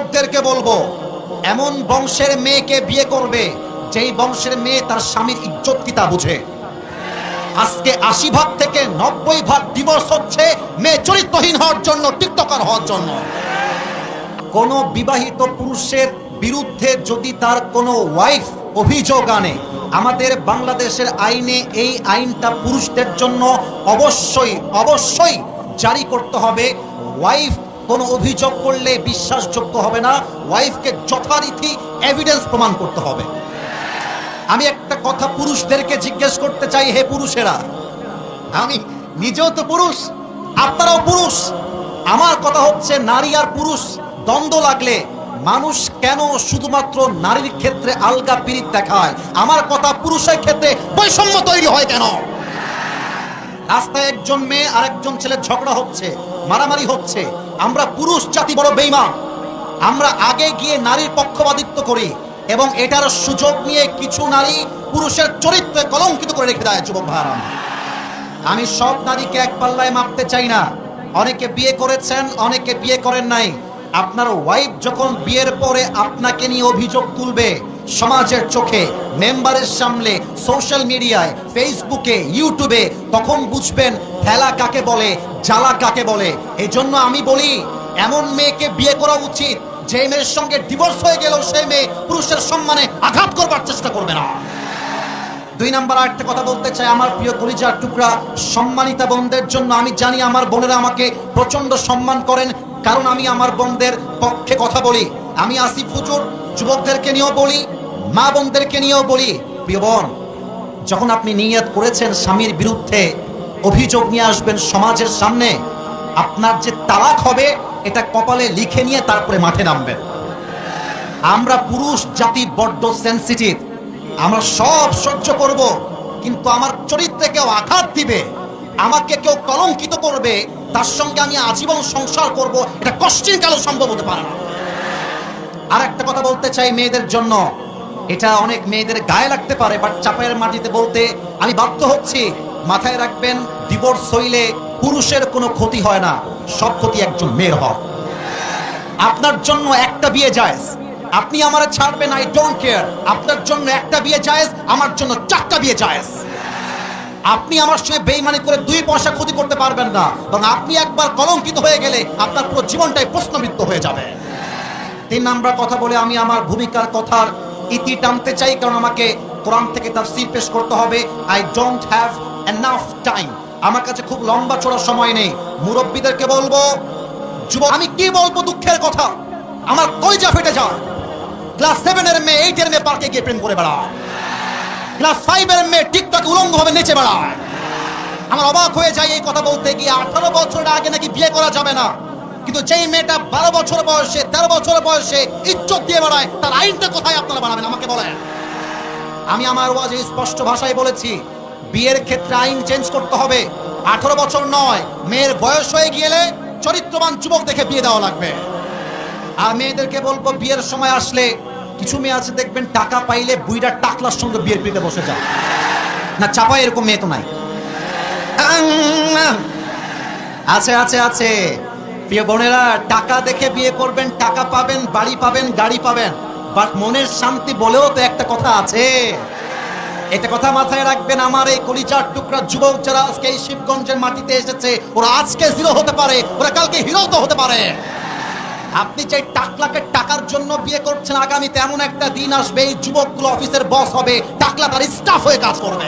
যুবকদেরকে বলব, এমন বংশের মেয়েকে বিয়ে করবে, যেই বংশের মেয়ে তার স্বামীর ইজ্জত কি তা বুঝে। আজকে আশি ভাগ থেকে নব্বই ভাগ ডিভোর্স হচ্ছে, মেয়ে চরিত্রহীন হওয়ার জন্য, টিকটকার হওয়ার জন্য। কোনো বিবাহিত পুরুষের বিরুদ্ধে যদি তার কোনো ওয়াইফ অভিযোগ আনে, আমাদের বাংলাদেশের আইনে এই আইনটা পুরুষদের জন্য অবশ্যই অবশ্যই জারি করতে হবে। ওয়াইফ কোনো অভিযোগ করলে বিশ্বাসযোগ্য হবে না ওয়াইফকে যথারীতি এভিডেন্স প্রমাণ করতে হবে। আমি একটা কথা পুরুষদেরকে জিজ্ঞেস করতে চাই, হে পুরুষেরা। আমি নিজেও তো পুরুষ, আপনারাও পুরুষ। আমার কথা হচ্ছে নারী আর পুরুষ, দ্বন্দ্ব লাগলে মানুষ কেন শুধুমাত্র নারীর ক্ষেত্রে আলগা পিরিত দেখায়? আমার কথা পুরুষের ক্ষেত্রে বৈষম্য তৈরি হয় কেন? রাস্তায় একজন মেয়ে আর একজন ছেলে ঝগড়া হচ্ছে, মারামারি হচ্ছে আমরা পুরুষ, জাতি বড় বেইমান আমরা আগে গিয়ে নারীর পক্ষপাতিত্ব করি এবং এটার সুযোগ নিয়ে কিছু নারী পুরুষের চরিত্রে কলঙ্কিত করে রেখে দেয়, যুবক ভাইরা আমি সব নারীকে এক পাল্লায় মাপতে চাই না। অনেকে বিয়ে করেছেন, অনেকে বিয়ে করেন নাই। আপনার ওয়াইফ যখন বিয়ের পরে আপনাকে নিয়ে অভিযোগ তুলবে সমাজের চোখে, মেম্বারের সামনে সোশ্যাল মিডিয়ায় ফেসবুকে ইউটিউবে তখন বুঝবেন খেলা কাকে বলে, জ্বালা কাকে বলে। এই জন্য আমি বলি, এমন মেয়েকে বিয়ে করা উচিত, যে মেয়ের সঙ্গে ডিভোর্স হয়ে গেল সেই মেয়ে পুরুষের সম্মানে আঘাত করবার চেষ্টা করবে না। দুই নাম্বার আরেকটা কথা বলতে চাই, আমার প্রিয় কলিজার টুকরা, সম্মানিতা বোনদের জন্য আমি জানি আমার বোনেরা আমাকে প্রচণ্ড সম্মান করেন, কারণ আমি আমার বোনদের পক্ষে কথা বলি। আমি আসিফ হুজুর যুবকদেরকে নিয়েও বলি, মা বোনদেরকে নিয়েও বলি, প্রিয় বোন, যখন আপনি নিয়ত করেছেন স্বামীর বিরুদ্ধে অভিযোগ নিয়ে আসবেন সমাজের সামনে, আপনার যে তালাক হবে, এটা কপালে লিখে নিয়ে তারপরে মাঠে নামবেন। আমরা পুরুষ, জাতি বড্ড সেন্সিটিভ আমরা সব সহ্য করব, কিন্তু আমার চরিত্রে কেউ আঘাত দিবে, আমাকে কেউ কলঙ্কিত করবে, তার সঙ্গে আমি আজীবন সংসার করব, এটা কষ্টিন কালো সম্ভব হতে পারে না। আর একটা কথা বলতে চাই মেয়েদের জন্য। এটা অনেক মেয়েদের গায়ে লাগতে পারে বাট চাপায়ের মাটিতে বলতে আমি বাধ্য হচ্ছি। মাথায় রাখবেন ডিভোর্স হইলে পুরুষের কোনো ক্ষতি হয় না, সব ক্ষতি একজন মেয়ের হয়। আপনার জন্য একটা বিয়ে জায়েজ। আপনি আমার ছাড়বেন আই ডোন্ট কেয়ার আপনার জন্য একটা বিয়ে জায়েজ, আমার জন্য চারটা বিয়ে জায়েজ। আপনি আমার সঙ্গে বেইমানি করে দুই পয়সা ক্ষতি করতে পারবেন না, এবং আপনি একবার কলঙ্কিত হয়ে গেলে আপনার পুরো জীবনটাই প্রশ্নবিদ্ধ হয়ে যাবে। তিন নাম্বার কথা বলে আমি আমার ভূমিকার কথার ইতি টানতে চাই, কারণ আমাকে কোরআন থেকে তার তাফসীর পেশ করতে হবে। I don't have enough time আমার কাছে খুব লম্বা চড়ার সময় নেই। মুরব্বীদেরকে বলব যুব আমি কি বলব দুঃখের কথা? আমার কইজা ফেটে যায়। ক্লাস সেভেনের মেয়ে এইটের মেয়ে পার্কে গিয়ে প্রেম করে বেড়ায়। ক্লাস ফাইভের মেয়ে টিকটকে উলঙ্গ ভাবে নেচে বেড়ায়। আমার অবাক হয়ে যায় এই কথা বলতে গিয়ে। আঠারো বছর আগে নাকি বিয়ে করা যাবে না। কিন্তু যেই মেয়েটা বারো বছর বয়সে, তেরো বছর বয়সে ইজ্জত দিয়ে বেড়ায়, তার আইনটা কোথায় আপনারা বানাবেন? আমাকে বলেন। আমি আমার ওয়াজে স্পষ্ট ভাষায় বলেছি, বিয়ের ক্ষেত্রে আইন চেঞ্জ করতে হবে। আঠারো বছর নয়, মেয়ের বয়স হয়ে গেলে চরিত্রবান যুবক দেখে বিয়ে দেওয়া লাগবে। আর মেয়েদেরকে বলব, বিয়ের সময় আসলে কিছু মেয়ে আছে, দেখবেন টাকা পাইলে বুইরা টাকলার সঙ্গে বিয়ের পিতে বসে যায়। না চাপায় এরকম মেয়ে তো নাই! আছে আছে আছে। প্রিয় বোনেরা, টাকা দেখে বিয়ে করবেন, টাকা পাবেন, বাড়ি পাবেন, গাড়ি পাবেন। বাট মনের শান্তি বলেও তো একটা কথা আছে। এটা কথা মাথায় রাখবেন, আমার এই কলিচার টুকরা যুবক যারা আজকে এই শিবগঞ্জের মাটিতে এসেছে, ওরা আজকে জিরো হতে পারে, ওরা কালকে হিরো তো হতে পারে। আপনি যে টাকলাকে টাকার জন্য বিয়ে করছেন আগামী তেমন একটা দিন আসবে, এই যুবকগুলো অফিসের বস হবে টাকলা তার স্টাফ হয়ে কাজ করবে।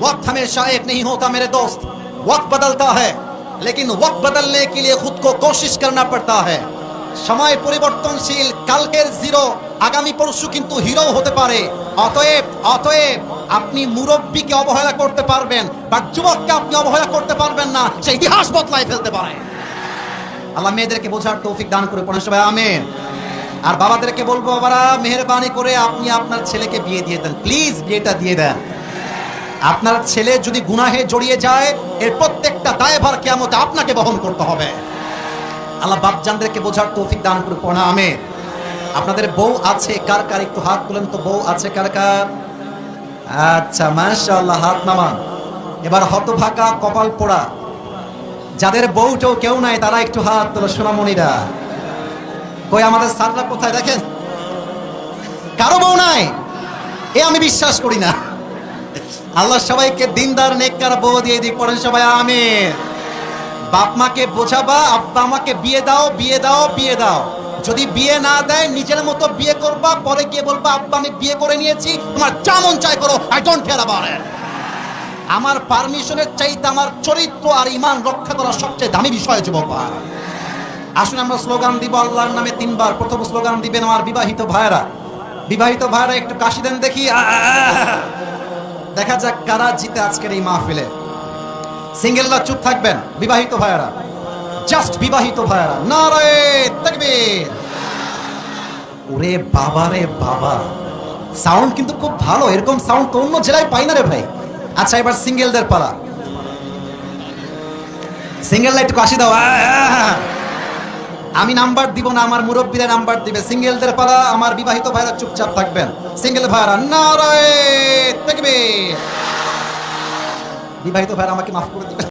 ওয়াক্ত থামে এক নেই, হোতা মেরে দোস্ত। ওয়াক্ত বদলতা হ্যায়। लेकिन वक्त बदलने के लिए खुद को कोशिश करना पड़ता है সময় পরিবর্তনশীল কালকের জিরো আগামী পরশু কিন্তু হিরো হতে পারে অতএব অতএব আপনি মুরব্বীকে অবহেলা করতে পারবেন বা যুবককে আপনি অবহেলা করতে পারবেন না সেই ইতিহাস বদলায় ফেলতে পারে আল্লাহ মেয়েদেরকে বোঝার তৌফিক দান করে পড়েন সবাই আমেন আর বাবাদেরকে বলবো বাবারা মেহরবানি করে আপনি আপনার ছেলেকে বিয়ে দিয়ে দেন প্লিজ বিয়েটা দিয়ে দেন আপনার ছেলে যদি গুনাহে জড়িয়ে যায়, এর প্রত্যেকটা দায়ভার কেমতে আপনাকে বহন করতে হবে। আল্লাহ বাপজানদেরকে বোঝার তৌফিক দান করে পড়া আমে আপনাদের বউ আছে, কার কার? একটু হাত তুলেন তো, বউ আছে, কার কার? আচ্ছা মাশাআল্লাহ, হাত নামান। এবার হতভাগা কপাল পোড়া। যাদের বউটাও কেউ নাই, তারা একটু হাত তোলো, সোনামণিরা। কই, আমাদের স্যাররা কোথায় দেখেন? কারও বউ নাই। এ আমি বিশ্বাস করি না। আল্লাহ সবাইকে দিনদার, নেককার, বউ দিয়ে দিক, পড়েন সবাই আমি বাপ মাকে বোঝাবা, আব্বা আমাকে বিয়ে দাও বিয়ে দাও বিয়ে দাও। যদি বিয়ে না দেয়, নিজের মতো বিয়ে করবা, পরে গিয়ে বলবা, আব্বা, আমি বিয়ে করে নিয়েছি, তোমার যা মন চাই করো, আই ডোন্ট কেয়ার অ্যাবাউট আমার পারমিশনের চাইতে আমার চরিত্র আর ইমান রক্ষা করা সবচেয়ে দামি বিষয় যুবক। আসুন আমরা স্লোগান দিব, আল্লাহর নামে তিনবার। প্রথম স্লোগান দিবেন আমার বিবাহিত ভাইরা বিবাহিত ভাইরা একটু কাশি দেন দেখি। আহ! দেখা যাক কারা জিতে আজকের এই মাহফিলে। সিঙ্গেলরা চুপ থাকবেন, বিবাহিত ভাইয়ারা। জাস্ট বিবাহিত ভাইয়ারা। নারায়ে তাকবীর। ওরে বাবা রে বাবা। সাউন্ড কিন্তু খুব ভালো, এরকম সাউন্ড তো অন্য জেলায় পাই না রে ভাই। আচ্ছা এবার সিঙ্গেলদের পালা। সিঙ্গেল একটু কাশি দাও। আমি নাম্বার দিব না, আমার মুরব্বীরা নাম্বার দিবে। সিঙ্গেলদের পালা, আমার বিবাহিত ভাইরা চুপচাপ থাকবেন। সিঙ্গেল ভাইরা নারায় তাকবীর বিবাহিত ভাইরা আমাকে মাফ করে দিবেন।